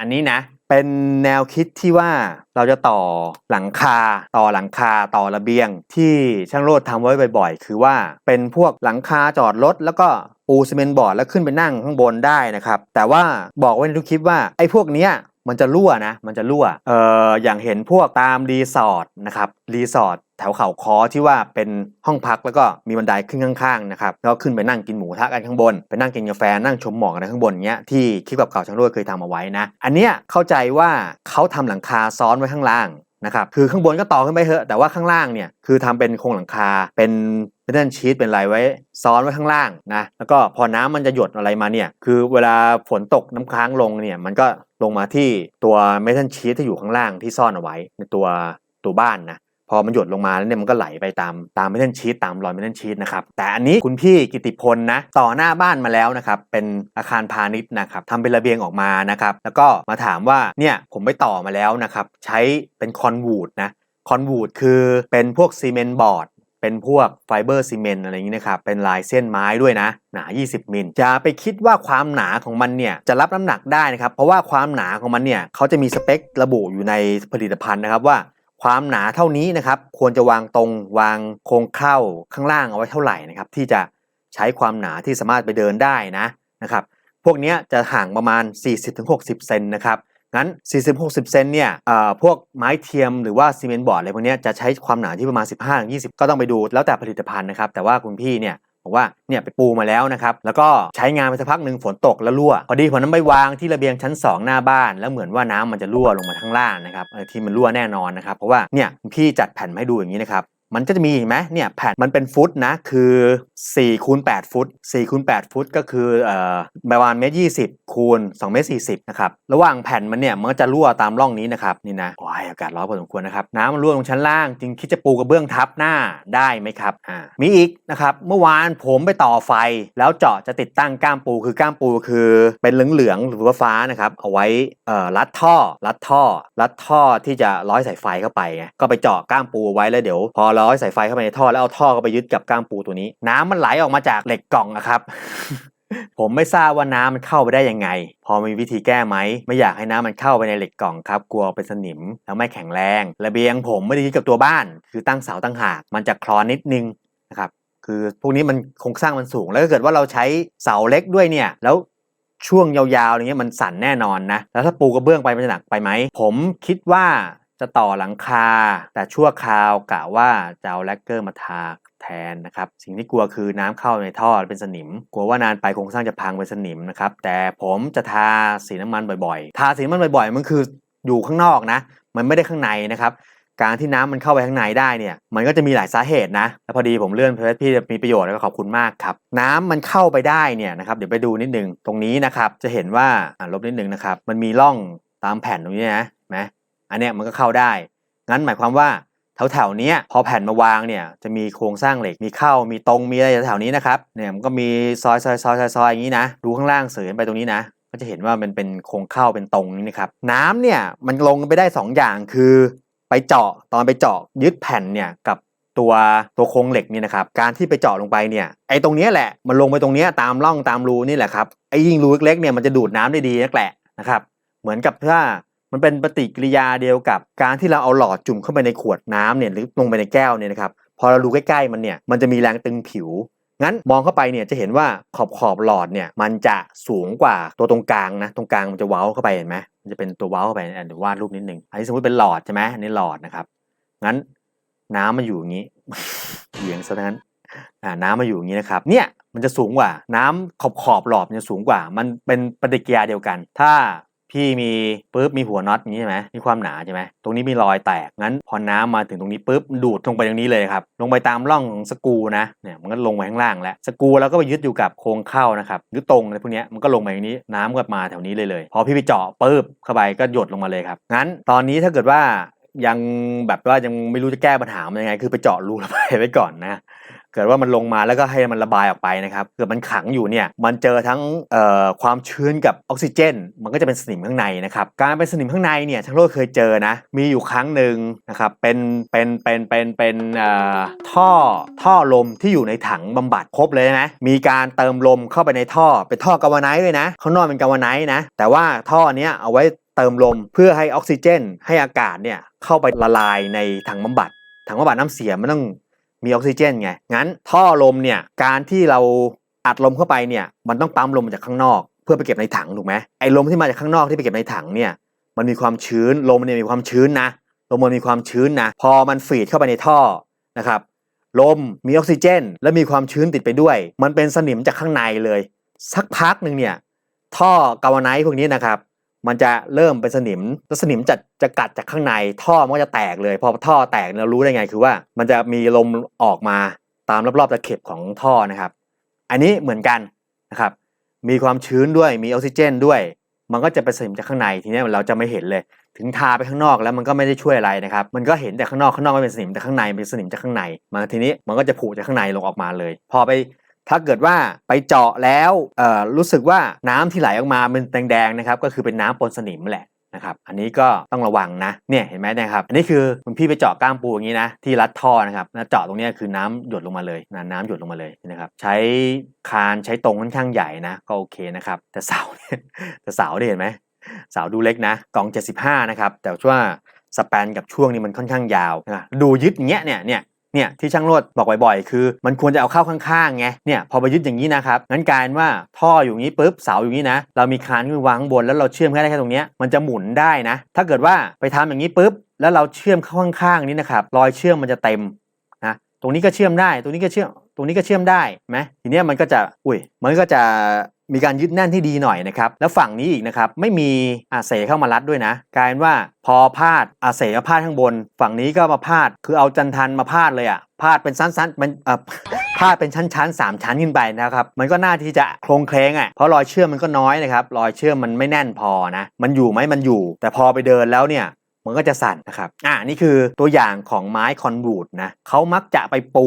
อันนี้นะ เป็นแนวคิดที่ว่าเราจะต่อหลังคา ต่อหลังคาต่อระเบียง ที่ช่างโรดทำไว้บ่อยๆ คือว่าเป็นพวกหลังคาจอดรถแล้วก็ปูซีเมนต์บอร์ดแล้วขึ้นไปนั่งข้างบนได้นะครับ แต่ว่าบอกไว้ในทุกคลิปว่าไอ้พวกเนี้ยมันจะรั่วนะ มันจะรั่ว เอ่อ อย่างเห็นพวกตามรีสอร์ทนะครับ รีสอร์ท แถวเขาคอที่ว่าเป็นห้องพักแล้วก็มีบันไดขึ้นข้างๆนะครับแล้วขึ้นไปนั่งกินหมูทะกันข้างบน ไปนั่งกินกาแฟนั่งชมหมอกกันข้างบนเงี้ยที่คลิปกับเก่าช่างรวยเคยทำเอาไว้นะ อันเนี้ยเข้าใจว่าเขาทำหลังคาซ้อนไว้ข้างล่างนะครับคือข้างบนก็ต่อขึ้นไปเถอะแต่ว่าข้างล่างเนี่ยคือทำเป็นโครงหลังคาเป็นเป็นด้านชีตเป็นอะไรไว้ซ้อนไว้ข้างล่างนะแล้วก็พอน้ำมันจะหยดอะไรมาเนี่ยคือเวลาฝนตกน้ำค้างลงเนี่ยมันก็ลงมาที่ตัวเมทัลชีตที่อยู่ข้างล่างที่ซ่อนเอาไว้ในตัวตัวบ้านนะ พอมันหยดลงมาแล้วเนี่ยมันก็ไหลไปตามตามเมทัลชีตตามรอยเมทัลชีตนะครับแต่อันนี้คุณพี่กิติพลนะต่อหน้าบ้านมาแล้วนะครับเป็นอาคารพาณิชย์นะครับทำเป็นระเบียงออกมานะครับแล้วก็มาถามว่าเนี่ยผมไปต่อมาแล้วนะครับใช้เป็นคอนวูดนะคอนวูดคือเป็นพวกซีเมนต์บอร์ดเป็นพวกไฟเบอร์ซีเมนต์อะไรอย่างนี้นะครับ เป็นลายเส้นไม้ด้วยนะ หนา 20 มิล จะไปคิดว่าความหนาของมันเนี่ย จะรับน้ำหนักได้นะครับ เพราะว่าความหนาของมันเนี่ย เขาจะมีสเปคระบุอยู่ในผลิตภัณฑ์นะครับว่า ความหนาเท่านี้นะครับ ควรจะวางตรงวางโครงเข้าข้างล่างเอาไว้เท่าไหร่นะครับ ที่จะใช้ความหนาที่สามารถไปเดินได้นะนะครับ พวกนี้จะห่างประมาณ 40-60 เซนนะครับงั้น 40-60 เซนเนี่ยเอ่อพวกไม้เทียมหรือว่าซีเมนต์บอร์ดอะไรพวกนี้จะใช้ความหนาที่ประมาณ 15-20 ก็ต้องไปดูแล้วแต่ผลิตภัณฑ์นะครับ แต่ว่าคุณพี่เนี่ย บอกว่าเนี่ยไปปูมาแล้วนะครับแล้วก็ใช้งานไปสักพักหนึ่งฝนตกแล้วรั่ว พอดีผมนั้นไปวางที่ระเบียงชั้น 2 หน้าบ้าน แล้วเหมือนว่าน้ำมันจะรั่วลงมาข้างล่างนะครับที่มันรั่วแน่นอนนะครับเพราะว่าเนี่ยพี่จัดแผ่นให้ดูอย่างนี้นะครับ มันก็จะมีเห็นไหมเนี่ยแผ่นมันเป็นฟุตนะคือ4คูณ8ฟุต4คูณ8ฟุตก็คือเอ่อประมาณเมตรยี่สิบคูณ2เมตรสี่สิบนะครับระหว่างแผ่นมันเนี่ยมันก็จะรั่วตามร่องนี้นะครับนี่นะโอ้ยอากาศร้อนพอสมควรนะครับน้ำมันรั่วลงชั้นล่าง จึงคิดจะปูกระเบื้องทับหน้าได้ไหมครับอ่ามีอีกนะครับเมื่อวานผมไปต่อไฟ แล้วเจาะจะติดตั้งก้ามปูคือก้ามปูคือเป็นเหลืองๆหรือว่าฟ้านะครับเอาไว้เอ่อรัดท่อรัดท่อรัดท่อที่จะร้อยสายไฟเข้าไปไงก็ไปเจาะก้ามปูไว้แล้วเดี๋ยว พอร้อยสายไฟเข้าไปในท่อแล้วเอาท่อเข้าไปยึดกับก้ามปูตัวนี้ น้ำมันไหลออกมาจากเหล็กกล่องอะครับผมไม่ทราบว่าน้ำมันเข้าไปได้ยังไง พอมีวิธีแก้ไหม ไม่อยากให้น้ำมันเข้าไปในเหล็กกล่องครับ กลัวเป็นสนิม แล้วไม่แข็งแรง ระเบียงผมไม่ได้ยึดกับตัวบ้าน คือตั้งเสาตั้งหาก มันจะคลอนนิดนึงนะครับ คือพวกนี้มันโครงสร้างมันสูง แล้วถ้าเกิดว่าเราใช้เสาเล็กด้วยเนี่ย แล้วช่วงยาวๆอะไรเงี้ยมันสั่นแน่นอนนะ แล้วถ้าปูกระเบื้องไปมันจะหนักไปไหม ผมคิดว่า จะต่อหลังคา แต่ชั่วคราวกะว่าจะเอาแลกเกอร์มาทาแทนนะครับ สิ่งที่กลัวคือน้ำเข้าในท่อเป็นสนิม กลัวว่านานไปโครงสร้างจะพังเป็นสนิมนะครับ แต่ผมจะทาสีน้ำมันบ่อยๆ ทาสีน้ำมันบ่อยๆ มันคืออยู่ข้างนอกนะ มันไม่ได้ข้างในนะครับ การที่น้ำมันเข้าไปข้างในได้เนี่ย มันก็จะมีหลายสาเหตุนะ แล้วพอดีผมเลื่อนเพจพี่มีประโยชน์แล้วก็ขอบคุณมากครับ น้ำมันเข้าไปได้เนี่ยนะครับ เดี๋ยวไปดูนิดนึง ตรงนี้นะครับ จะเห็นว่าลบนิดนึงนะครับ มันมีร่องตามแผ่นตรงนี้นะนไหม อันเนี้ยมันก็เข้าได้ งั้นหมายความว่าแถวๆนี้พอแผ่นมาวางเนี่ยจะมีโครงสร้างเหล็กมีเข้ามีตรงมีอะไรแถวๆนี้นะครับเนี่ยมันก็มีซอยซอยซอยซอยซอยอย่างนี้นะ ดูข้างล่างเสือไปตรงนี้นะ ก็จะเห็นว่ามันเป็นโครงเข้าเป็นตรงนี้นะครับน้ำเนี่ยมันลงไปได้ 2 อย่างคือไปเจาะตอนไปเจาะยึดแผ่นเนี่ยกับตัวตัวโครงเหล็กนี่นะครับการที่ไปเจาะลงไปเนี่ยไอ้ตรงนี้แหละมันลงไปตรงนี้ตามร่องตามรูนี่แหละครับไอ้ยิ่งรูเล็กๆเนี่ยมันจะดูดน้ำได้ดีนักแหละนะครับเหมือนกับถ้า มันเป็นปฏิกิริยาเดียวกับการที่เราเอาหลอดจุ่มเข้าไปในขวดน้ำเนี่ยหรือลงไปในแก้วเนี่ยนะครับพอเราดูใกล้ๆมันเนี่ยมันจะมีแรงตึงผิวงั้นมองเข้าไปเนี่ยจะเห็นว่าขอบขอบหลอดเนี่ยมันจะสูงกว่าตัวตรงกลางนะตรงกลางมันจะเว้าเข้าไปเห็นไหมมันจะเป็นตัวเว้าเข้าไปอันเดี๋ยววาดรูปนิดนึงอันนี้สมมติเป็นหลอดใช่ไหมอันนี้หลอดนะครับงั้นน้ำมาอยู่อย่างนี้เหวี่ยงซะนั้นอ่าน้ำมาอยู่อย่างนี้นะครับเนี่ยมันจะสูงกว่าน้ำขอบขอบหลอดมันจะสูงกว่า มันเป็นปฏิกิริยาเดียวกัน ถ้า พี่มีปุ๊บมีหัวน็อตอย่างนี้ใช่ไหมมีความหนาใช่ไหมตรงนี้มีรอยแตกงั้น พอน้ำมาถึงตรงนี้ปุ๊บดูดลงไปตรงนี้เลยครับลงไปตามร่องของสกูนะเนี่ยมันก็ลงไปข้างล่างแล้วสกูแล้วก็ไปยึดอยู่กับโครงเข้านะครับยึดตรงอะไรพวกนี้มันก็ลงไปตรงนี้น้ำก็มาแถวนี้เลยเลย พอพี่ไปเจาะปุ๊บเข้าไปก็หยดลงมาเลยครับงั้นตอนนี้ถ้าเกิดว่ายังแบบว่ายังไม่รู้จะแก้ปัญหามันยังไง คือไปเจาะรูระบายไว้ก่อนนะ เกิดว่ามันลงมาแล้วก็ให้มันระบายออกไปนะครับเกิดมันขังอยู่เนี่ยมันเจอทั้งความชื้นกับออกซิเจน มันก็จะเป็นสนิมข้างในนะครับการเป็นสนิมข้างในเนี่ยทั้งโลกเคยเจอนะมีอยู่ครั้งหนึ่งนะครับเป็นเป็นเป็นเป็นเป็นท่อท่อลมที่อยู่ในถังบำบัดครบเลยนะมีการเติมลมเข้าไปในท่อเป็นท่อกาวไนท์ด้วยนะข้างนอกเป็นกาวไนท์นะแต่ว่าท่อเนี้ยเอาไว้เติมลมเพื่อให้ออกซิเจน ให้อากาศเนี่ยเข้าไปละลายในถังบำบัดถังบำบัดน้ำเสียมันต้อง มีออกซิเจนไง งั้นท่อลมเนี่ยการที่เราอัดลมเข้าไปเนี่ยมันต้องปั๊มลมมาจากข้างนอก เพื่อไปเก็บในถังถูกไหมไอ้ลมที่มาจากข้างนอกที่ไปเก็บในถังเนี่ยมันมีความชื้นลมเนี่ยมีความชื้นนะลมมันมีความชื้นนะพอมันฟีดเข้าไปในท่อนะครับลมมีออกซิเจน และมีความชื้นติดไปด้วย มันเป็นสนิมจากข้างในเลย สักพักหนึ่งเนี่ยท่อกาวาไนท์พวกนี้นะครับ มันจะเริ่มเป็นสนิมแล้วสนิมจะจะกัดจากข้างในท่อมันก็จะแตกเลย พอท่อแตกเรารู้ได้ไงคือว่า มันจะมีลมออกมาตามรอบๆตะเข็บของท่อนะครับ อันนี้เหมือนกันนะครับมีความชื้นด้วยมีออกซิเจนด้วย มันก็จะเป็นสนิมจากข้างในทีนี้เราจะไม่เห็นเลย ถึงทาไปข้างนอกแล้วมันก็ไม่ได้ช่วยอะไรนะครับ มันก็เห็นแต่ข้างนอกข้างนอกไม่เป็นสนิมแต่ข้างในเป็นสนิมจากข้างในมาทีนี้มันก็จะผุจากข้างในลงออกมาเลย พอไป ถ้าเกิดว่าไปเจาะแล้วรู้สึกว่าน้ำที่ไหลออกมาเป็นแดงๆนะครับก็คือเป็นน้ำปนสนิมแหละนะครับอันนี้ก็ต้องระวังนะเนี่ยเห็นไหมนะครับ อันนี้คือคุณพี่ไปเจาะก้ามปูอย่างนี้นะที่รัดท่อนะครับแล้วเจาะตรงนี้คือน้ำหยดลงมาเลยนะน้ำหยดลงมาเลยนะครับใช้คานใช้ตรงค่อนข้างใหญ่นะก็โอเคนะครับแต่เสาแต่เสาได้เห็นไหมเสาดูเล็กนะกล่อง 75 นะครับแต่ว่าสแปนกับช่วงนี้มันค่อนข้างยาวนะดูยึดอย่างเงี้ยเนี่ยเนี่ย เนี่ยที่ช่างโรดบอกบ่อยๆ คือ มันควรจะเอาเข้าข้างๆไงเนี่ยพอไปยึดอย่างนี้นะครับงั้นกลายว่าท่ออยู่นี้ปุ๊บเสาอยู่นี้นะเรามีคานขึ้นวางข้างบนแล้วเราเชื่อมแค่ได้แค่ตรงนี้มันจะหมุนได้นะ ถ้าเกิดว่าไปทำอย่างนี้ปุ๊บแล้วเราเชื่อมเข้าข้างๆนี้นะครับรอยเชื่อมมันจะเต็มนะตรงนี้ก็เชื่อมได้ ตรงนี้ก็เชื่อมตรงนี้ก็เชื่อมได้ไหมทีเนี้ยมันก็จะอุ้ยมันก็จะ มีการยึดแน่นที่ดีหน่อยนะครับแล้วฝั่งนี้อีกนะครับไม่มีอาเสเข้ามารัดด้วยนะกลายเป็นว่าพอพาดอาเสมาพาดข้างบน ฝั่งนี้ก็มาพาดคือเอาจันทันมาพาดเลยอะพาดเป็นสั้นๆมันอ่อพาดเป็นชั้นๆสามชั้นขึ้นไปนะครับ มันก็น่าที่จะโครงเคลงอะเพราะรอยเชื่อมมันก็น้อยนะครับ รอยเชื่อมมันไม่แน่นพอนะ มันอยู่ไหมมันอยู่ แต่พอไปเดินแล้วเนี่ยมันก็จะสั่นนะครับ อ่านี่คือตัวอย่างของไม้คอนบูดนะเขามักจะไปปู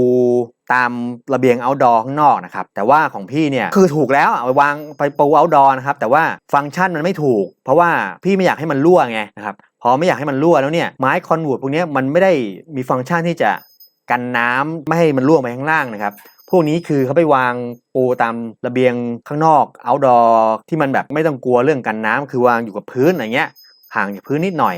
ตามระเบียงเอาดอข้างนอกนะครับ แต่ว่าของพี่เนี่ยคือถูกแล้วเอาไปวางไปปูเอาดอนะครับ แต่ว่าฟังก์ชันมันไม่ถูก เพราะว่าพี่ไม่อยากให้มันรั่วไงนะครับพอไม่อยากให้มันรั่วแล้วเนี่ยไม้คอนบูดพวกนี้มันไม่ได้มีฟังก์ชันที่จะกันน้ำไม่ให้มันรั่วไปข้างล่างนะครับ พวกนี้คือเขาไปวางปูตามระเบียงข้างนอกเอาดอที่มันแบบไม่ต้องกลัวเรื่องกันน้ำคือวางอยู่กับพื้นอะไรเงี้ยห่างจากพื้นนิดหน่อย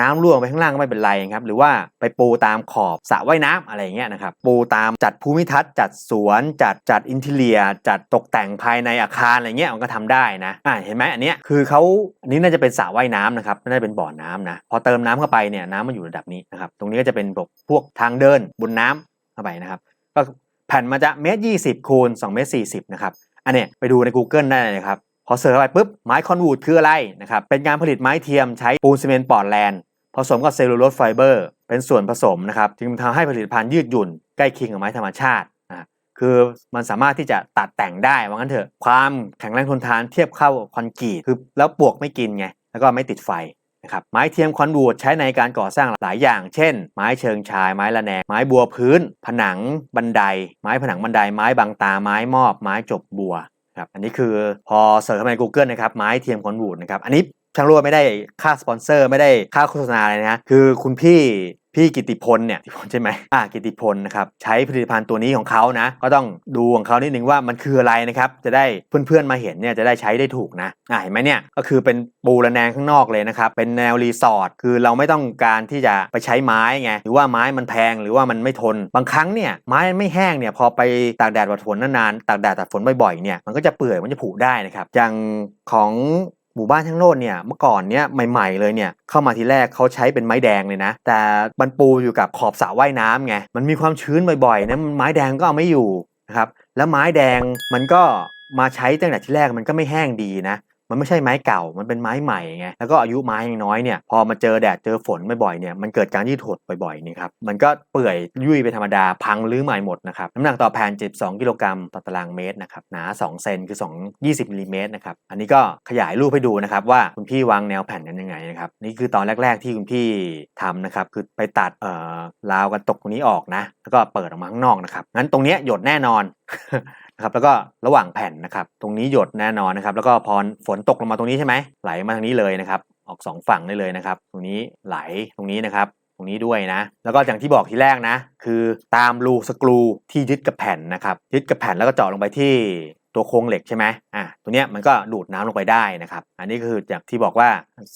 น้ำรั่วไปข้างล่างก็ไม่เป็นไรครับหรือว่าไปปูตามขอบสระว่ายน้ำอะไรเงี้ยนะครับปูตามจัดภูมิทัศน์จัดสวนจัดจัดอินเทเลีย จัดตกแต่งภายในอาคารอะไรเงี้ยมันก็ทำได้นะอ่าเห็นไหมอันเนี้ยคือเขาอันนี้น่าจะเป็นสระว่ายน้ำนะครับน่าจะเป็นบ่อน้ำนะพอเติมน้ำเข้าไปเนี่ยน้ำมันอยู่ระดับนี้นะครับตรงนี้ก็จะเป็นพวกทางเดินบนน้ำเข้าไปนะครับก็แผ่นมาจะเมตรยี่สิบคูณสองเมตรสี่สิบนะครับอันเนี้ยไปดูใน Google ได้เลยครับพอเสิร์ชเข้าไปปุ๊บไม้คอนวูดคืออะไรนะครับเป็นการผลิตไม้เทียมใช้ปูนซีเมนต์ปอร์ตแลนด์ ผสมกับเซลลูโลสไฟเบอร์เป็นส่วนผสมนะครับจึงทำให้ผลิตภัณฑ์ยืดหยุ่นใกล้เคียงกับไม้ธรรมชาตินะคือมันสามารถที่จะตัดแต่งได้ว่างั้นเถอะความแข็งแรงทนทานเทียบเข้าคอนกรีตคือแล้วปวกไม่กินไงแล้วก็ไม่ติดไฟนะครับไม้เทียมคอนวูดใช้ในการก่อสร้างหลายอย่าง เช่น ไม้เชิงชาย ไม้ละแนง ไม้บัวพื้น ผนังบันได ไม้ผนังบันได ไม้บางตา ไม้มอบ ไม้จบบัวครับอันนี้คือพอเสิร์ชเข้าไปใน Google นะครับไม้เทียมคอนวูดนะครับอันนี้ ช่างรั่วไม่ได้ค่าสปอนเซอร์ไม่ได้ค่าโฆษณาอะไรนะคือคุณพี่พี่กิติพลเนี่ยกิติพลใช่ไหมอ่ากิติพลนะครับใช้ผลิตภัณฑ์ตัวนี้ของเขานะ ก็ต้องดูของเขานิดนึงว่ามันคืออะไรนะครับจะได้เพื่อนๆมาเห็นเนี่ยจะได้ใช้ได้ถูกนะอ่าเห็นไหมเนี่ยก็คือเป็นปูระแนงข้างนอกเลยนะครับเป็นแนวรีสอร์ทคือเราไม่ต้องการที่จะไปใช้ไม้ไงหรือว่าไม้มันแพงหรือว่ามันไม่ทน บางครั้งเนี่ยไม้มันไม่แห้งเนี่ยพอไปตากแดดตากฝนนานๆตากแดดตากฝนบ่อยๆเนี่ยมันก็จะเปื่อยมันจะผุได้นะครับอย่างของ หมู่บ้านทั้งโลดเนี่ยเมื่อก่อนเนี่ยใหม่ ๆ เลยเนี่ยเข้ามาทีแรกเขาใช้เป็นไม้แดงเลยนะ แต่บรรปูอยู่กับขอบสระว่ายน้ำไงมันมีความชื้นบ่อยๆนะไม้แดงก็เอาไม่อยู่นะครับแล้วไม้แดงมันก็มาใช้ตั้งแต่ที่แรกมันก็ไม่แห้งดีนะ มันไม่ใช่ไม้เก่า มันเป็นไม้ใหม่ไง แล้วก็อายุไม้ยังน้อยเนี่ย พอมาเจอแดดเจอฝนบ่อยๆเนี่ย มันเกิดการยืดหดบ่อยๆนี่ครับ มันก็เปื่อยยุ่ยไปธรรมดา พังรื้อใหม่หมดนะครับ น้ำหนักต่อแผ่น72กิโลกรัมต่อตารางเมตรนะครับ หนา 2 เซนคือ 2 20มิลลิเมตรนะครับ อันนี้ก็ขยายรูปให้ดูนะครับว่าคุณพี่วางแนวแผ่นกันยังไงนะครับ นี่คือตอนแรก ๆ ที่คุณพี่ทำนะครับ คือไปตัดเอ่อราวกันตกตรงนี้ออกนะ แล้วก็เปิดออกมาข้างนอกนะครับ งั้นตรงเนี้ยหยดแน่นอน นะครับแล้วก็ระหว่างแผ่นนะครับ ตรงนี้หยดแน่นอนนะครับ แล้วก็พอฝนตกลงมาตรงนี้ใช่ไหมไหลมาทางนี้เลยนะครับ ออกสองฝั่งได้เลยนะครับ ตรงนี้ไหลตรงนี้นะครับตรงนี้ด้วยนะ แล้วก็อย่างที่บอกทีแรกนะ คือตามรูสกรูที่ยึดกับแผ่นนะครับ ยึดกับแผ่นแล้วก็เจาะลงไปที่ตัวโครงเหล็กใช่ไหมอะตัวเนี้ยมันก็ดูดน้ำลงไปได้นะครับ อันนี้ก็คือจากที่บอกว่า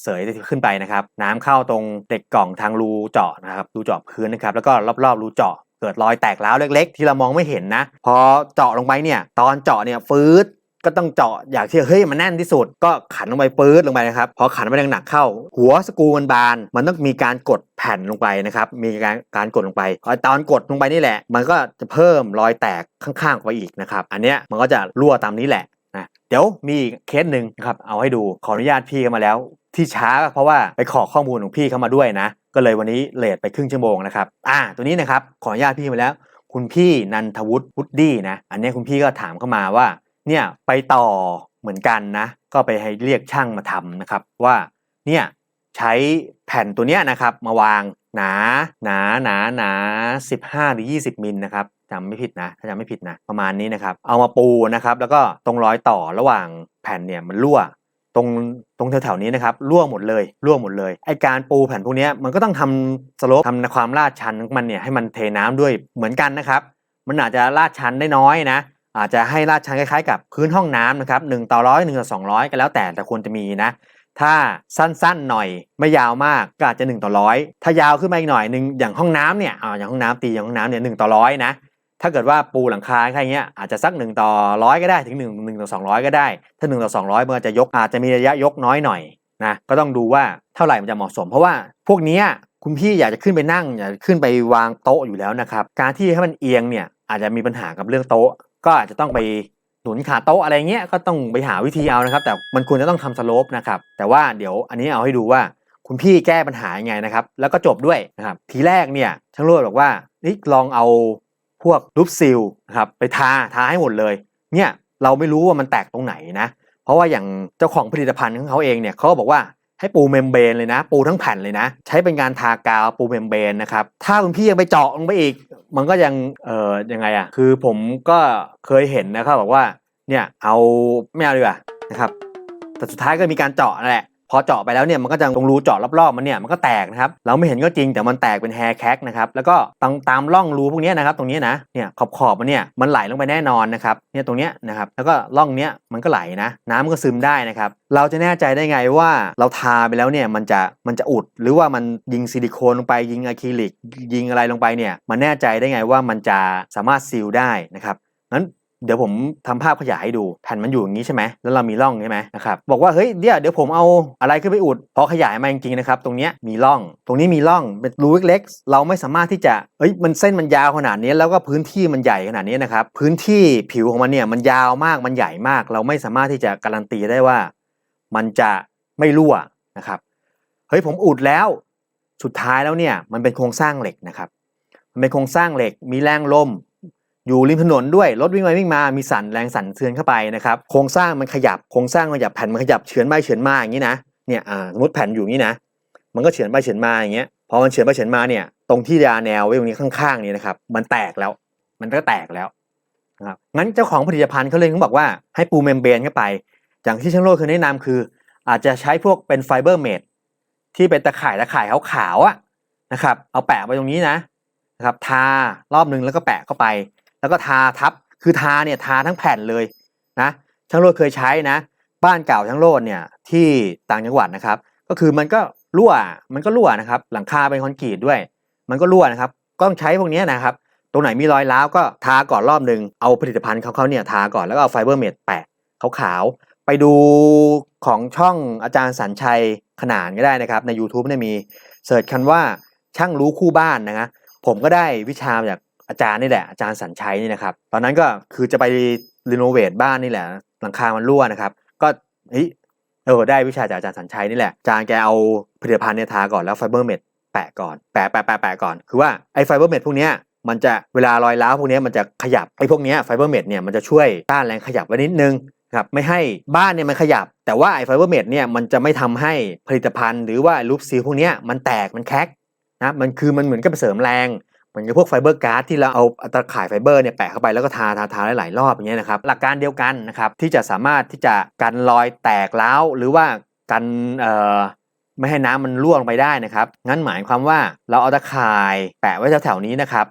เสยขึ้นไปนะครับ น้ำเข้าตรงเด็กกล่องทางรูเจาะนะครับ รูเจาะพื้นนะครับ แล้วก็รอบๆรูเจาะ เกิดรอยแตกร้าวเล็กๆ ที่เรามองไม่เห็นนะ พอเจาะลงไปเนี่ย ตอนเจาะเนี่ยฟืดก็ต้องเจาะอยางที่เฮ้ยมันแน่นที่สุด ก็ขันลงไปปื๊ดลงไปนะครับพอขันไปหนักๆเข้า หัวสกูมันบาน มันต้องมีการกดแผ่นลงไปนะครับมีการการกดลงไปพอตอนกดลงไปนี่แหละ มันก็จะเพิ่มรอยแตกข้างๆไปอีกนะครับอันเนี้ยมันก็จะรั่วตามนี้แหละนะเดี๋ยวมีอีกเคสหนึ่งนะครับเอาให้ดูขออนุญาตพี่เข้ามาแล้ว ที่ช้าเพราะว่าไปขอข้อมูลของพี่เข้ามาด้วยนะ ก็เลยวันนี้เลทไปครึ่งชั่วโมงนะครับ อ่า ตัวนี้นะครับ ขออนุญาตพี่มาแล้ว คุณพี่นันทวุฒิวุฒิดี้นะ อันนี้คุณพี่ก็ถามเข้ามาว่า เนี่ยไปต่อเหมือนกันนะ ก็ไปให้เรียกช่างมาทำนะครับ ว่า เนี่ยใช้แผ่นตัวเนี้ยนะครับมาวางหนาหนาหนาหนา15หรือ20มิลนะครับจำไม่ผิดนะถ้าจำไม่ผิดนะประมาณนี้นะครับ เอามาปูนะครับ แล้วก็ตรงรอยต่อระหว่างแผ่นเนี่ยมันรั่ว ตรงตรงแถวๆนี้นะครับร่วหมดเลยร่วหมดเลยไอการปูแผ่นพวกนี้มันก็ต้องทำสโลปทำความลาดชันของมันเนี่ยให้มันเทน้ำด้วยเหมือนกันนะครับ มันอาจจะลาดชันได้น้อยนะ อาจจะให้ลาดชันคล้ายๆ กับพื้นห้องน้ำนะครับ1ต่อร้อยหนึ่งต่อสองร้อยก็แล้วแต่แต่ควรจะมีนะถ้าสั้นๆหน่อยไม่ยาวมากก็อาจจะ1ต่อร้อยถ้ายาวขึ้นมาอีกหน่อยหนึ่งอย่างห้องน้ำเนี่ยอ่าอย่างห้องน้ำตีอย่างห้องน้ำเนี่ยหนึ่งต่อร้อยนะ ถ้าเกิดว่าปูหลังคาแค่เงี้ยอาจจะสัก1ต่อร้อยก็ได้ถึง1 1ต่อ200 ก็ได้ ถ้า1ต่อ200มันจะยกอาจจะมีระยะยกน้อยหน่อยนะก็ต้องดูว่าเท่าไหร่มันจะเหมาะสม เพราะว่าพวกนี้คุณพี่อยากจะขึ้นไปนั่งอยากขึ้นไปวางโต๊ะอยู่แล้วนะครับการที่ให้มันเอียงเนี่ยอาจจะมีปัญหากับเรื่องโต๊ะ ก็อาจจะต้องไปหนุนขาโต๊ะอะไรเงี้ยก็ต้องไปหาวิธีเอานะครับ แต่มันควรจะต้องทำสโลปนะครับแต่ว่าเดี๋ยวอันนี้เอาให้ดูว่าคุณพี่แก้ปัญหายังไงนะครับ แล้วก็จบด้วยนะครับทีแรกเนี่ยช่างโรดบอกว่านี่ลองเอา พวกรูปซิลนะครับไปทาทาให้หมดเลย เนี่ยเราไม่รู้ว่ามันแตกตรงไหนนะ เพราะว่าอย่างเจ้าของผลิตภัณฑ์ของเขาเองเนี่ยเขาก็บอกว่าให้ปูเมมเบรนเลยนะ ปูทั้งแผ่นเลยนะ ใช้เป็นการทากาวปูเมมเบรนนะครับ ถ้าคุณพี่ยังไปเจาะลงไปอีก มันก็ยังเอ่อยังไงอะคือผมก็เคยเห็นนะครับบอกว่าเนี่ยเอาไม่เอาดีกว่านะครับแต่สุดท้ายก็มีการเจาะนั่นแหละ พอเจาะไปแล้วเนี่ยมันก็จะตรงรูเจาะรอบๆมันเนี่ยมันก็แตกนะครับเราไม่เห็นก็จริงแต่มันแตกเป็นแฮร์แคกนะครับแล้วก็ตามตามร่องรูพวกนี้นะครับตรงนี้นะเนี่ยขอบขอบๆมันเนี่ยมันไหลลงไปแน่นอนนะครับเนี่ยตรงเนี้ยนะครับแล้วก็ร่องเนี้ยมันก็ไหลนะ น้ำมันก็ซึมได้นะครับเราจะแน่ใจได้ไงว่าเราทาไปแล้วเนี่ยมันจะมันจะอุดหรือว่ามันยิงซิลิโคนลงไปยิงอะคริลิกยิงอะไรลงไปเนี่ยมันแน่ใจได้ไงว่ามันจะสามารถซีลได้นะครับ เดี๋ยวผมทำภาพขยายให้ดูแผ่นมันอยู่อย่างนี้ใช่ไหมแล้วเรามีร่องใช่ไหมนะครับบอกว่าเฮ้ยเดี๋ยวเดี๋ยวผมเอาอะไรขึ้นไปอุดพอขยายมาจริงๆนะครับตรงนี้มีร่อง ตรงนี้มีร่องเป็นรูเล็กๆเราไม่สามารถที่จะเฮ้ยมันเส้นมันยาวขนาดนี้แล้วก็พื้นที่มันใหญ่ขนาดนี้นะครับพื้นที่ผิวของมันเนี่ยมันยาวมากมันใหญ่มาก เราไม่สามารถที่จะการันตีได้ว่า มันจะไม่รั่วนะครับเฮ้ยผมอุดแล้วสุดท้ายแล้วเนี่ยมันเป็นโครงสร้างเหล็กนะครับมันเป็นโครงสร้างเหล็กมีแรงลม อยู่ริมถนนด้วยรถวิ่งไปวิ่งมามีสั่นแรงสั่นเทือนเข้าไปนะครับโครงสร้างมันขยับโครงสร้างมันขยับแผ่นมันขยับเฉือนไปเฉือนมาอย่างนี้นะเนี่ยอ่าสมมติแผ่นอยู่อย่างนี้นะมันก็เฉือนไปเฉือนมาอย่างเงี้ยพอมันเฉือนไปเฉือนมาเนี่ยตรงที่ยาแนวไว้ตรงนี้ข้างๆนี่นะครับมันแตกแล้ว มันก็แตกแล้วนะครับงั้นเจ้าของผลิตภัณฑ์เขาเลยเขาบอกว่าให้ปูเมมเบรนเข้าไป อย่างที่ช่างโลดเคยแนะนำคือ อาจจะใช้พวกเป็นไฟเบอร์เมดที่เป็นตะข่ายตะข่ายขาวๆอะนะครับเอาแปะไปตรงนี้นะนะครับทารอบนึงแล้วก็แปะเข้าไป แล้วก็ทาทับคือทาเนี่ยทาทั้งแผ่นเลยนะช่างโรดเคยใช้นะ บ้านเก่าช่างโรดเนี่ยที่ต่างจังหวัดนะครับ ก็คือมันก็รั่วมันก็รั่วนะครับ หลังคาเป็นคอนกรีตด้วย มันก็รั่วนะครับก็ต้องใช้พวกนี้นะครับ ตรงไหนมีรอยร้าวก็ทาก่อนรอบหนึ่งเอาผลิตภัณฑ์เขาเขาเนี่ยทาก่อนแล้วก็เอาไฟเบอร์เมดแปะขาวๆไปดูของช่องอาจารย์สัญชัยขนานก็ได้นะครับ ใน YouTube เนี่ยมีเสิร์ชคันว่าช่างรู้คู่บ้านนะฮะผมก็ได้วิชาจาก อาจารย์นี่แหละอาจารย์สัญชัยนี่นะครับ ตอนนั้นก็คือจะไปรีโนเวทบ้านนี่แหละหลังคามันรั่วนะครับ ก็เฮ้ยเออได้วิชาจากอาจารย์สัญชัยนี่แหละอาจารย์แกเอาผลิตภัณฑ์เนี่ยทาก่อนแล้วไฟเบอร์เมดแปะก่อนแปะแปะแปะแปะก่อนคือว่าไอ้ไฟเบอร์เมดพวกเนี้ยมันจะเวลารอยร้าวพวกเนี้ยมันจะขยับไอ้พวกเนี้ยไฟเบอร์เมดเนี่ยมันจะช่วยต้านแรงขยับไว้นิดนึงครับไม่ให้บ้านเนี่ยมันขยับ แต่ว่าไอ้ไฟเบอร์เมดเนี่ยมันจะไม่ทำให้ผลิตภัณฑ์หรือว่ารูปซีลพวกเนี้ยมันแตกมันแคกนะมันคือมันเหมือนกับเสริมแรง เหมือนกับพวกไฟเบอร์การ์ดที่เราเอาตะข่ายไฟเบอร์เนี่ยแปะเข้าไปแล้วก็ทาทาทาหลายรอบอย่างเงี้ยนะครับหลักการเดียวกันนะครับที่จะสามารถที่จะกันรอยแตกร้าวหรือว่ากันเอ่อไม่ให้น้ำมันร่วงไปได้นะครับ งั้นหมายความว่าเราเอาตะข่ายแปะไว้แถวๆนี้นะครับ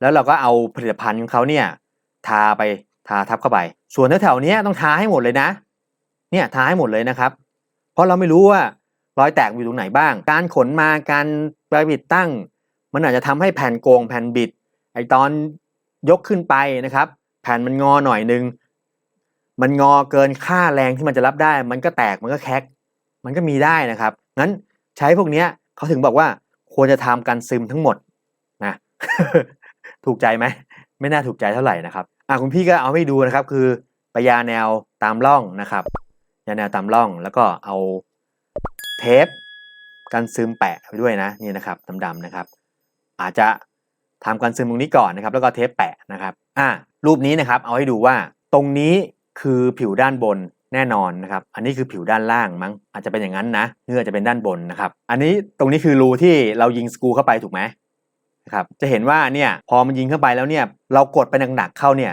แล้วเราก็เอาผลิตภัณฑ์ของเขาเนี่ยทาไปทาทับเข้าไป ส่วนแถวๆนี้ต้องทาให้หมดเลยนะ เนี่ยทาให้หมดเลยนะครับ เพราะเราไม่รู้ว่ารอยแตกอยู่ตรงไหนบ้าง การขนมาการไปบิดตั้ง มันอาจจะทำให้แผ่นโกงแผ่นบิด ไอตอนยกขึ้นไปนะครับ แผ่นมันงอหน่อยนึง มันงอเกินค่าแรงที่มันจะรับได้ มันก็แตกมันก็แคกมันก็มีได้นะครับงั้นใช้พวกเนี้ยเขาถึงบอกว่าควรจะทำการซึมทั้งหมดนะถูกใจไหมไม่น่าถูกใจเท่าไหร่นะครับอะคุณพี่ก็เอาให้ดูนะครับ คือปยาแนวตามร่องนะครับยาแนวตามร่องแล้วก็เอาเทปกันซึมแปะไปด้วยนะนี่นะครับดำๆนะครับ อาจจะทำการซึมตรงนี้ก่อนนะครับ แล้วก็เทปแปะนะครับอะรูปนี้นะครับ เอาให้ดูว่าตรงนี้คือผิวด้านบนแน่นอนนะครับ อันนี้คือผิวด้านล่างมั้ง อาจจะเป็นอย่างนั้นนะเนื้อจะเป็นด้านบนนะครับ อันนี้ตรงนี้คือรูที่เรายิงสกรูเข้าไปถูกไหมนะครับ จะเห็นว่าเนี่ยพอมันยิงเข้าไปแล้วเนี่ยเรากดไปหนักๆเข้าเนี่ย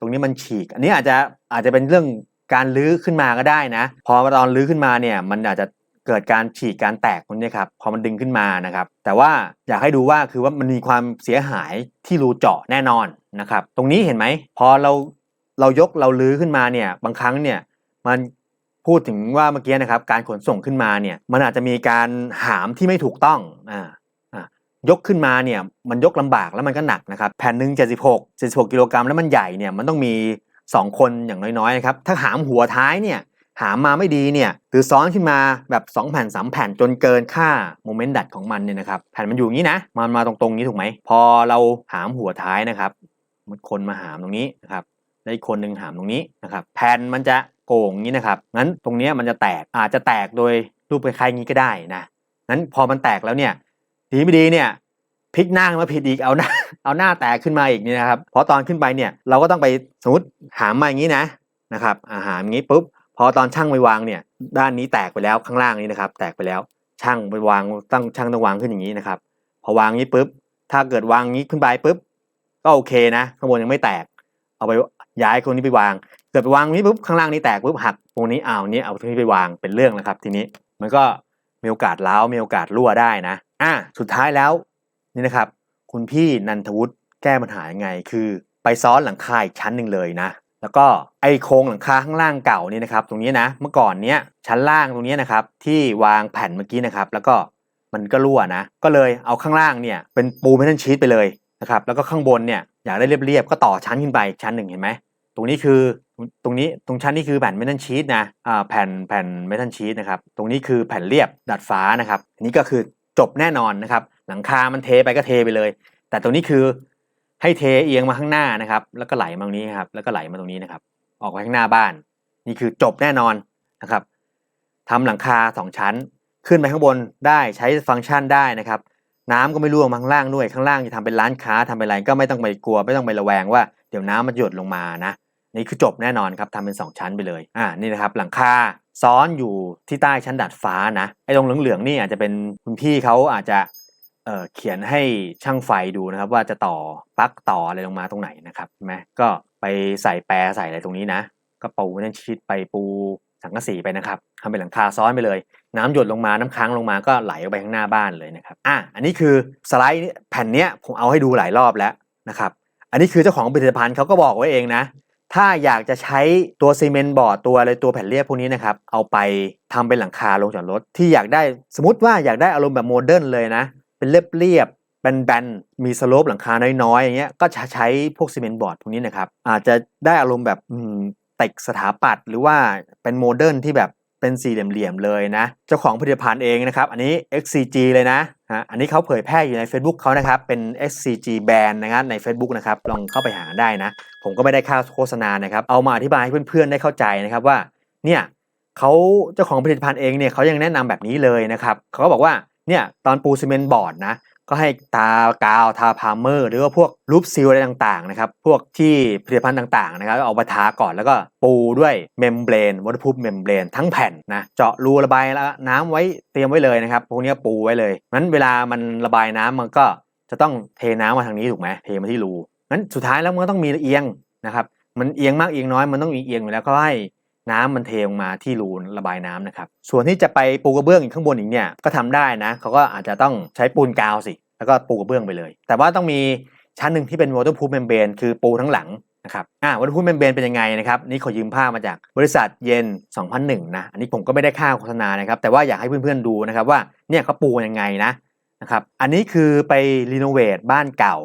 ตรงนี้มันฉีก อันนี้อาจจะอาจจะเป็นเรื่องการลื้อขึ้นมาก็ได้นะ พอตอนลื้อขึ้นมาเนี่ยมันอาจจะ เกิดการฉีกการแตกตรงนี้ครับพอมันดึงขึ้นมานะครับ แต่ว่าอยากให้ดูว่าคือว่ามันมีความเสียหายที่รูเจาะแน่นอนนะครับ ตรงนี้เห็นไหมพอเราเรายกเราลื้อขึ้นมาเนี่ยบางครั้งเนี่ยมันพูดถึงว่าเมื่อกี้นะครับการขนส่งขึ้นมาเนี่ยมันอาจจะมีการหามที่ไม่ถูกต้องอ่ายกขึ้นมาเนี่ยมันยกลำบากแล้วมันก็หนักนะครับแผ่นหนึ่ง76 76กิโลกรัมแล้วมันใหญ่เนี่ยมันต้องมี 2 คนอย่างน้อยๆนะครับถ้าหามหัวท้ายเนี่ย หามมาไม่ดีเนี่ยหรือซ้อนขึ้นมาแบบ 2 แผ่น 3 แผ่นจนเกินค่าโมเมนต์ดัดของมันเนี่ยนะครับแผ่นมันอยู่อย่างนี้นะ มันมาตรงๆนี้ถูกไหม พอเราหามหัวท้ายนะครับมันคนมาหามตรงนี้นะครับแล้วอีกคนหนึ่งหามตรงนี้นะครับแผ่นมันจะโก่งนี้นะครับงั้นตรงนี้มันจะแตกอาจจะแตกโดยรูปคล้ายๆอย่างนี้ก็ได้นะนั้นพอมันแตกแล้วเนี่ยดีไม่ดีเนี่ยพลิกหน้ามาผิดอีกเอาหน้าเอาหน้าแตกขึ้นมาอีกนี่นะครับเพราะตอนขึ้นไปเนี่ยเราก็ต้องไปสมมติหามมาอย่างนี้นะนะครับอาหามอย่างนี้ปุ๊บ พอตอนช่างไปวางเนี่ย ด้านนี้แตกไปแล้วข้างล่างนี้นะครับ แตกไปแล้วช่างไปวางตั้งช่างต้องวางขึ้นอย่างนี้นะครับ พอวางนี้ปุ๊บ ถ้าเกิดวางนี้ขึ้นไปปุ๊บ ก็โอเคนะ ข้างบนยังไม่แตก เอาไปย้ายคนนี้ไปวาง เกิดไปวางนี้ปุ๊บข้างล่างนี้แตกปุ๊บหักตรงนี้อ้าวนี้เอาตรงนี้ไปวางเป็นเรื่องแล้วครับ ทีนี้มันก็มีโอกาสเล้ามีโอกาสรั่วได้นะ อะสุดท้ายแล้วนี่นะครับ คุณพี่นันทวุฒิแก้ปัญหายังไง คือ ไปซ้อนหลังคาอีกชั้นหนึ่งเลยนะ แล้วก็ไอโครงหลังคาข้างล่างเก่านี่นะครับ ตรงนี้นะเมื่อก่อนเนี้ยชั้นล่างตรงนี้นะครับ ที่วางแผ่นเมื่อกี้นะครับ แล้วก็มันก็รั่วนะ ก็เลยเอาข้างล่างเนี่ยเป็นปูเมทัลชีตไปเลยนะครับ แล้วก็ข้างบนเนี่ยอยากได้เรียบๆก็ต่อชั้นขึ้นไปชั้นหนึ่งเห็นไหมตรงนี้คือตรงนี้ตรงชั้นนี้คือแผ่นเมทัลชีตนะอ่าแผ่นแผ่นเมทัลชีตนะครับตรงนี้คือแผ่นเรียบดัดฟ้านะครับอันนี้ก็คือจบแน่นอนนะครับหลังคามันเทไปก็เทไปเลย แต่ตรงนี้คือ ให้เทเอียงมาข้างหน้านะครับ แล้วก็ไหลมาตรงนี้ครับ แล้วก็ไหลมาตรงนี้นะครับ ออกไปข้างหน้าบ้าน นี่คือจบแน่นอนนะครับทำหลังคาสองชั้น ขึ้นไปข้างบนได้ใช้ฟังก์ชันได้นะครับ น้ำก็ไม่รั่วมาข้างล่างด้วย ข้างล่างจะทำเป็นร้านค้าทำเป็นอะไรก็ไม่ต้องไปกลัว ไม่ต้องไประแวงว่าเดี๋ยวน้ำมันหยดลงมานะ นี่คือจบแน่นอนครับทำเป็น 2 ชั้นไปเลย อ่า นี่นะครับ หลังคาซ้อนอยู่ที่ใต้ชั้นดาดฟ้านะ ไอ้ตรงเหลืองๆนี่อาจจะเป็นคุณพี่เขาอาจจะ เขียนให้ช่างไฟดูนะครับ ว่าจะต่อปลั๊กต่ออะไรลงมาตรงไหนนะครับใช่ไหมก็ไปใส่แปรใส่อะไรตรงนี้นะ ก็ปูนั่นชิดไปปูสังกะสีไปนะครับทำเป็นหลังคาซ้อนไปเลย น้ำหยดลงมาน้ำค้างลงมาก็ไหลออกไปข้างหน้าบ้านเลยนะครับอะอันนี้คือสไลด์แผ่นเนี้ยผมเอาให้ดูหลายรอบแล้วนะครับ อันนี้คือเจ้าของผลิตภัณฑ์เขาก็บอกไว้เองนะ ถ้าอยากจะใช้ตัวซีเมนต์บอร์ดตัวอะไรตัวแผ่นเรียบพวกนี้นะครับเอาไปทำเป็นหลังคาลงจอดรถที่อยากได้สมมติว่าอยากได้อารมณ์แบบโมเดิร์นเลยนะ เป็นเรียบเรียบๆแบนๆมีสโลปหลังคาน้อยๆอย่างเงี้ยก็จะใช้พวกซีเมนต์บอร์ดพวกนี้นะครับอาจจะได้อารมณ์แบบเต็กสถาปัตย์หรือว่าเป็นโมเดิร์นที่แบบเป็นสี่เหลี่ยมๆเลยนะ เจ้าของผลิตภัณฑ์เองนะครับ อันนี้ XCG เลยนะฮะอันนี้เขาเผยแพร่อยู่ใน Facebook เขานะครับ เป็น XCG Band นะครับใน Facebook นะครับ ลองเข้าไปหาได้นะ ผมก็ไม่ได้ค่าโฆษณานะครับ เอามาอธิบายให้เพื่อนๆได้เข้าใจนะครับว่า เนี่ยเขาเจ้าของผลิตภัณฑ์เองเนี่ยเขายังแนะนำแบบนี้เลยนะครับเขาก็บอกว่า เนี่ยตอนปูซีเมนต์บอร์ดนะก็ให้ตากาวทาพาร์เมอร์ หรือว่าพวกรูปซีลอะไรต่างๆนะครับพวกที่ผลิตภัณฑ์ต่างๆนะครับเอามาทาก่อนแล้วก็ปูด้วยเมมเบรนวัตถุพูเมมเบรนทั้งแผ่นนะเจาะรูระบายแล้วน้ำไว้เตรียมไว้เลยนะครับพวกนี้ปูไว้เลยงั้นเวลามันระบายน้ำมันก็จะต้องเทน้ำมาทางนี้ถูกไหมเทมาที่รูงั้นสุดท้ายแล้วมันก็ต้องมีเอียงนะครับมันเอียงมากเอียงน้อยมันต้องมีเอียงอยู่แล้วก็ให้ น้ำมันเทลงมาที่รูระบายน้ำนะครับ ส่วนที่จะไปปูกระเบื้องอีกข้างบนอีกเนี่ยก็ทำได้นะเขาก็อาจจะต้องใช้ปูนกาวสิ แล้วก็ปูกระเบื้องไปเลย แต่ว่าต้องมีชั้นหนึ่งที่เป็น waterproof membrane คือปูทั้งหลังนะครับอ่าวัตถุพูดเมมเบรนเป็นยังไงนะครับนี่ขอยืมภาพมาจากบริษัทเย็น 2001 นะ อันนี้ผมก็ไม่ได้ค่าโฆษณานะครับ แต่ว่าอยากให้เพื่อนๆดูนะครับว่าเนี่ยเขาปูยังไงนะนะครับ อันนี้คือไปรีโนเวทบ้านเก่า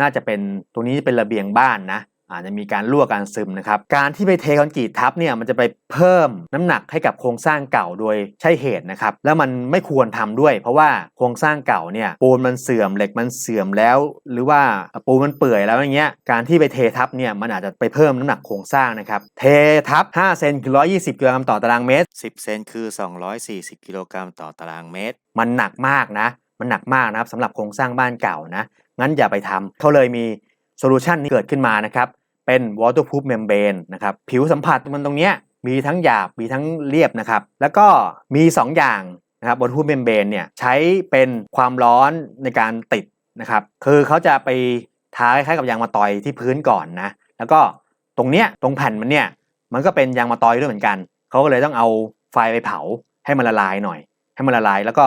น่าจะเป็นตรงนี้เป็นระเบียงบ้านนะ อาจจะมีการรั่วการซึมนะครับ การที่ไปเทคอนกรีตทับเนี่ยมันจะไปเพิ่มน้ำหนักให้กับโครงสร้างเก่าโดยใช่เหตุนะครับ แล้วมันไม่ควรทำด้วย เพราะว่าโครงสร้างเก่าเนี่ยปูนมันเสื่อมเหล็กมันเสื่อมแล้ว หรือว่าปูนมันเปื่อยแล้วอย่างเงี้ยการที่ไปเททับเนี่ยมันอาจจะไปเพิ่มน้ำหนักโครงสร้างนะครับเททับ 5 เซนคือ 120 กิโลกรัมต่อตารางเมตร 10 เซนคือ 240 กิโลกรัมต่อตารางเมตร มันหนักมากนะ มันหนักมากนะครับสำหรับโครงสร้างบ้านเก่านะงั้นอย่าไปทำเขาเลยมี โซลูชันนี้เกิดขึ้นมานะครับเป็น waterproof membrane นะครับผิวสัมผัสมันตรงเนี้ยมีทั้งหยาบมีทั้งเรียบนะครับแล้วก็มี 2 อย่างนะครับ waterproof membrane เนี่ยใช้เป็นความร้อนในการติดนะครับคือเขาจะไปทาคล้ายๆกับยางมะตอยที่พื้นก่อนนะแล้วก็ตรงเนี้ยตรงแผ่นมันเนี่ยมันก็เป็นยางมะตอยด้วยเหมือนกันเขาก็เลยต้องเอาไฟไปเผาให้มันละลายหน่อย ให้มันละลายแล้วก็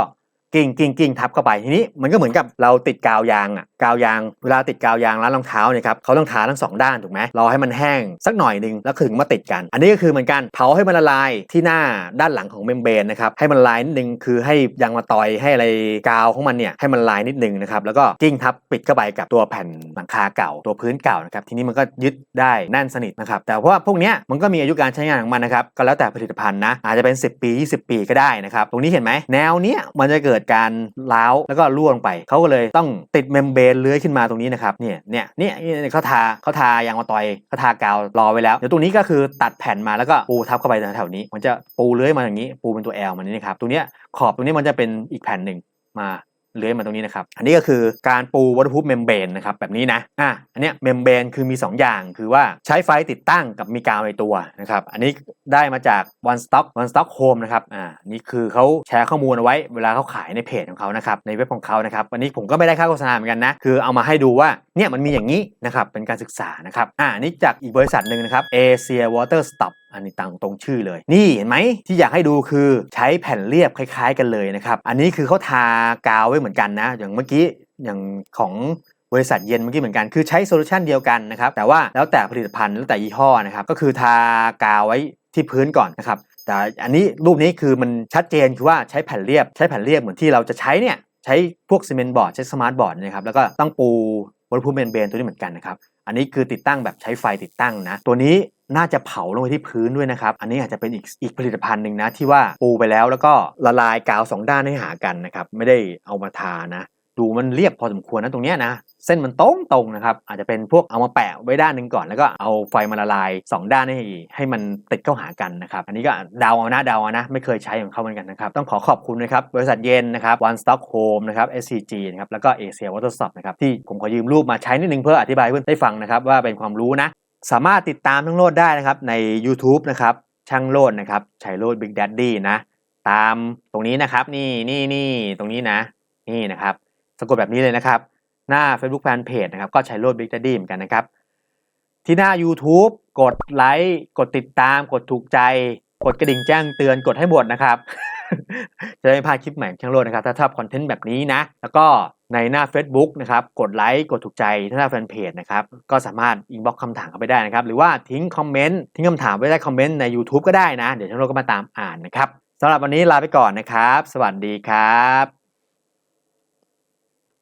กิ้งกิ้งกิ้งทับเข้าไปทีนี้มันก็เหมือนกับเราติดกาวยางอะกาวยางเวลาติดกาวยางร้านรองเท้าเนี่ยครับเขาต้องทาทั้งสองด้านถูกไหมรอให้มันแห้งสักหน่อยหนึ่งแล้วถึงมาติดกัน อันนี้ก็คือเหมือนกันเผาให้มันละลายที่หน้าด้านหลังของเมมเบรนนะครับให้มันละลายนิดนึงคือให้ยางมาตอยให้อะไรกาวของมันเนี่ยให้มันละลายนิดนึงนะครับแล้วก็กิ้งทับปิดเข้าไปกับตัวแผ่นหลังคาเก่าตัวพื้นเก่านะครับทีนี้มันก็ยึดได้แน่นสนิทนะครับแต่เพราะว่าพวกเนี้ยมันก็มีอายุการใช้งานของมันนะครับก็แล้วแต่ผลิตภัณฑ์นะอาจจะเป็น 10 ปี 20 ปีก็ได้นะครับตรงนี้เห็นไหมแนวเนี้ยมันจะเกิดการล้าวแล้วก็ร่วงไปเขาก็เลยต้องติดเมมเบรนเลื้อยขึ้นมาตรงนี้นะครับเนี่ยเนี่ยเนี่ยเขาทาเขาทายางมาตอยเขาทากาวรอไว้แล้วเดี๋ยวตรงนี้ก็คือตัดแผ่นมาแล้วก็ปูทับเข้าไปแถวๆนี้ มันจะปูเลื้อยมาอย่างนี้ ปูเป็นตัว L มันนี่นะครับตรงเนี้ยขอบตรงนี้มันจะเป็นอีกแผ่นหนึ่งมา เลื้อยมาตรงนี้นะครับ อันนี้ก็คือการปูวัตถุพูเมมเบรนนะครับแบบนี้นะอะอันเนี้ยเมมเบรนคือมี 2 อย่าง คือว่าใช้ไฟติดตั้งกับมีกาวในตัวนะครับ อันนี้ได้มาจาก One Stock One Stock Home นะครับ อ่า นี่คือเขาแชร์ข้อมูลเอาไว้เวลาเขาขายในเพจของเขานะครับ ในเว็บของเขานะครับ วันนี้ผมก็ไม่ได้ค่าโฆษณาเหมือนกันนะ คือเอามาให้ดูว่าเนี่ยมันมีอย่างนี้นะครับ เป็นการศึกษานะครับ อ่านนี้จากอีกบริษัทหนึ่งนะครับ Asia Water Stop อันนี้ต่างตรงชื่อเลย นี่เห็นไหมที่อยากให้ดูคือใช้แผ่นเรียบคล้าย ๆ กันเลยนะครับ อันนี้คือเขาทากาวไว้เหมือนกันนะ อย่างเมื่อกี้อย่างของบริษัทเย็นเมื่อกี้เหมือนกันคือใช้โซลูชันเดียวกันนะครับ แต่ว่าแล้วแต่ผลิตภัณฑ์แล้วแต่ยี่ห้อนะครับ ก็คือทากาวไว้ที่พื้นก่อนนะครับ แต่อันนี้รูปนี้คือมันชัดเจนคือว่าใช้แผ่นเรียบ ใช้แผ่นเรียบเหมือนที่เราจะใช้เนี่ยใช้พวกซีเมนต์บอร์ดใช้สมาร์ทบอร์ดนะครับแล้วก็ต้องปูวัตถุพูเมนเบนตัวนี้เหมือนกันนะครับ อันนี้คือติดตั้งแบบใช้ไฟติดตั้งนะ ตัวนี้น่าจะเผาลงไปที่พื้นด้วยนะครับ อันนี้อาจจะเป็นอีกอีกผลิตภัณฑ์หนึ่งนะ ที่ว่าปูไปแล้วแล้วก็ละลายกาวสองด้านให้หากันนะครับ ไม่ได้เอามาทานะ ดูมันเรียบพอสมควรนะตรงเนี้ยนะ เส้นมันตรงตรงๆนะครับ อาจจะเป็นพวกเอามาแปะไว้ด้านหนึ่งก่อน แล้วก็เอาไฟมาละลาย 2 ด้านให้ให้มันติดเข้าหากันนะครับ อันนี้ก็เดาเอานะเดาเอานะ ไม่เคยใช้ของเขาเหมือนกันนะครับ ต้องขอขอบคุณนะครับ บริษัทเย็นนะครับ One Stock Home นะครับ SCG นะครับ แล้วก็ Asia Water Stop นะครับ ที่ผมขอยืมรูปมาใช้นิดนึงเพื่ออธิบายเพื่อนได้ฟังนะครับ ว่าเป็นความรู้นะ สามารถติดตามช่างโลดได้นะครับใน YouTube นะครับช่างโลดนะครับชัยโลด Big Daddy นะ ตามตรงนี้นะครับนี่นี่นี่ตรงนี้นะ นี่นะครับสะกดแบบนี้เลยนะครับ หน้า Facebook Fanpage นะครับ ก็ใชัยโลด Big Daddy เหมือนกันนะครับ ที่หน้า YouTube กดไลค์กดติดตาม กดถูกใจ กดกระดิ่งแจ้งเตือนกดให้หมดนะครับ จะได้ไม่พลาดคลิปใหม่ของช่างโลดนะครับ ถ้าชอบคอนเทนต์แบบนี้นะ แล้วก็ในหน้า Facebook นะครับ กดไลค์กดถูกใจที่หน้าแฟนเพจนะครับ ก็สามารถอินบ็อกคำถามเข้าไปได้นะครับ หรือว่าทิ้งคอมเมนต์ทิ้งคำถามไว้ได้คอมเมนต์ใน YouTube ก็ได้นะ เดี๋ยวช่างโลดก็มาตามอ่านนะครับสำหรับวันนี้ลาไปก่อนนะครับ สวัสดีครับ